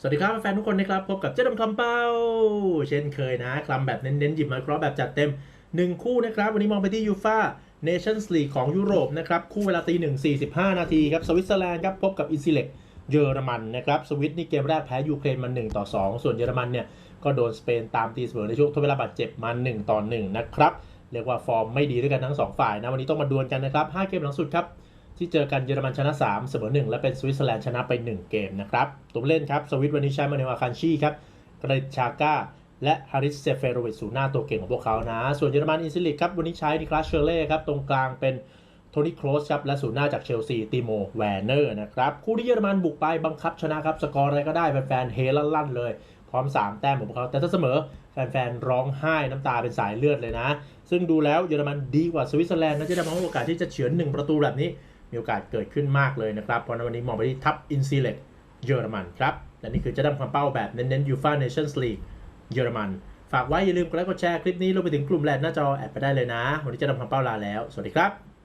สวัสดีครับแฟนทุกคนนะครับ พบกับเจ๊ดำคำเป้า เช่นเคยนะคลำแบบเน้นๆ หยิบมาเคราะห์แบบจัดเต็ม 1 คู่นะครับ วันนี้มองไปที่ยูฟาเนชั่นส์ลีกของยุโรปนะครับ คู่เวลาตีหนึ่งสี่สิบห้านาทีครับ สวิตเซอร์แลนด์ครับ พบกับอินซิเล็กเยอรมันนะครับ สวิตนี่เกมแรกแพ้ยูเครนมา1ต่อ 2 ส่วนเยอรมันเนี่ย ก็โดนสเปนตามตีเสมอในช่วงทดเวลาบาดเจ็บมา1ต่อ1นะครับเรียกว่าฟอร์มไม่ดีด้วยกันทั้ง2ฝ่ายนะวันนี้ต้องมาดวลกันนะครับ5เกมหลังสุดครับ ที่เจอกันเยอรมันชนะ 3 เสมอ 1 และเป็นสวิตเซอร์แลนด์ชนะไป 1 เกมนะครับตัวเล่นครับ สวิตวันนี้ใช้มาเนวอาคันชีครับกริชาก้าและฮาริสเซเฟโรวิชศูนย์หน้าตัวเก่งของพวกเขานะ ส่วนเยอรมันอินซิลิกครับวันนี้ใช้นิคลาสเชอร์เล่ครับตรงกลางเป็นโทนี่โครสครับและศูนย์หน้าจากเชลซีติโมแวนเนอร์นะครับคู่ที่เยอรมันบุกไปบังคับชนะครับสกอร์อะไรก็ได้แฟนๆเฮลั่นๆเลยพร้อม 3 แต้มของพวกเขาแต่ถ้าเสมอแฟนๆร้องไห้น้ำตาเป็นสายเลือดเลยนะ ซึ่งดูแล้วเยอรมันดีกว่าสวิตเซอร์แลนด์นะจะได้มองโอกาสที่จะเฉือนหนึ่งประตูแบบนี้ มีโอกาสเกิดขึ้นมากเลยนะครับ เพราะนั้นวันนี้มองไปที่ทัพอินซีเล็กเยอรมันครับ และนี่คือจะดำความเป้าแบบเน้นๆยูฟาเนชั่นส์ลีกเยอรมัน ฝากไว้อย่าลืมกดไลค์กดแชร์คลิปนี้รวมไปถึงกลุ่มแลน์หน้าจอแอดไปได้เลยนะ วันนี้จะดำความเป้าลาแล้ว สวัสดีครับ